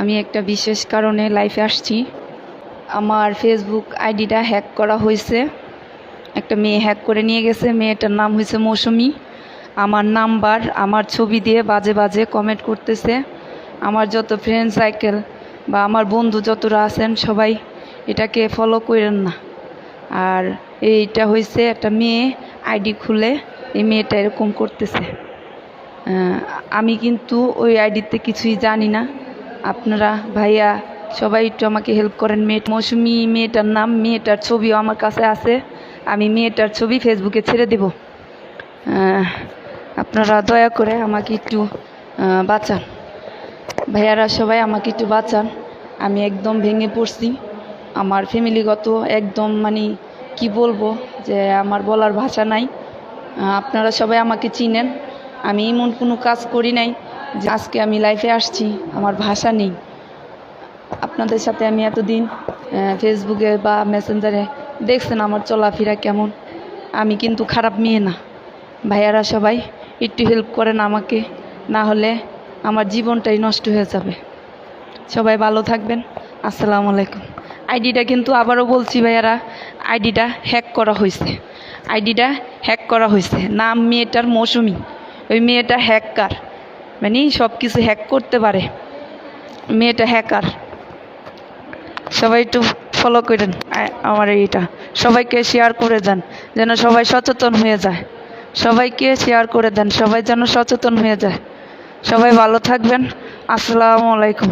আমি একটা বিশেষ কারণে লাইফে আসছি। আমার ফেসবুক আইডিটা হ্যাক করা হয়েছে। একটা মেয়ে হ্যাক করে নিয়ে গেছে। মেয়েটার নাম হয়েছে মৌসুমি। আমার নাম্বার আমার ছবি দিয়ে বাজে বাজে কমেন্ট করতেছে। আমার যত ফ্রেন্ড সাইকেল বা আমার বন্ধু যতরা আছেন, সবাই এটাকে ফলো করেন না। আর এইটা হয়েছে একটা মেয়ে আইডি খুলে এই মেয়েটা এরকম করতেছে। আমি কিন্তু ওই আইডিতে কিছুই জানি না। আপনারা ভাইয়া সবাই একটু আমাকে হেল্প করেন। মেয়ে মৌসুমি মেয়েটার নাম, মেয়েটার ছবিও আমার কাছে আছে। আমি মেয়েটার ছবি ফেসবুকে ছেড়ে দেব। আপনারা দয়া করে আমাকে একটু বাঁচান। ভাইয়ারা সবাই আমাকে একটু বাঁচান। আমি একদম ভেঙে পড়ছি। আমার ফ্যামিলিগত একদম মানে কি বলব যে আমার বলার ভাষা নাই। আপনারা সবাই আমাকে চিনেন। আমি এমন কোনো কাজ করি নাই। যে আজকে আমি লাইফে আসছি, আমার ভাষা নেই। আপনাদের সাথে আমি এতদিন ফেসবুকে বা মেসেঞ্জারে দেখছেন আমার চলাফেরা কেমন। আমি কিন্তু খারাপ মেয়ে না। ভাইয়ারা সবাই একটু হেল্প করেন আমাকে, না হলে আমার জীবনটাই নষ্ট হয়ে যাবে। সবাই ভালো থাকবেন। আসসালামু আলাইকুম। আইডিটা কিন্তু আবারও বলছি ভাইয়ারা, আইডিটা হ্যাক করা হয়েছে। আইডিটা হ্যাক করা হয়েছে। নাম মেয়েটার মৌসুমি। ওই মেয়েটা হ্যাকার মানে সব কিছু হ্যাক করতে পারে। মেয়েটা হ্যাকার সবাই একটু ফলো করেন আমার এইটা। সবাইকে শেয়ার করে দেন, যেন সবাই সচেতন হয়ে যায়। সবাইকে শেয়ার করে দেন, সবাই যেন সচেতন হয়ে যায়। সবাই ভালো থাকবেন। আসসালামু আলাইকুম।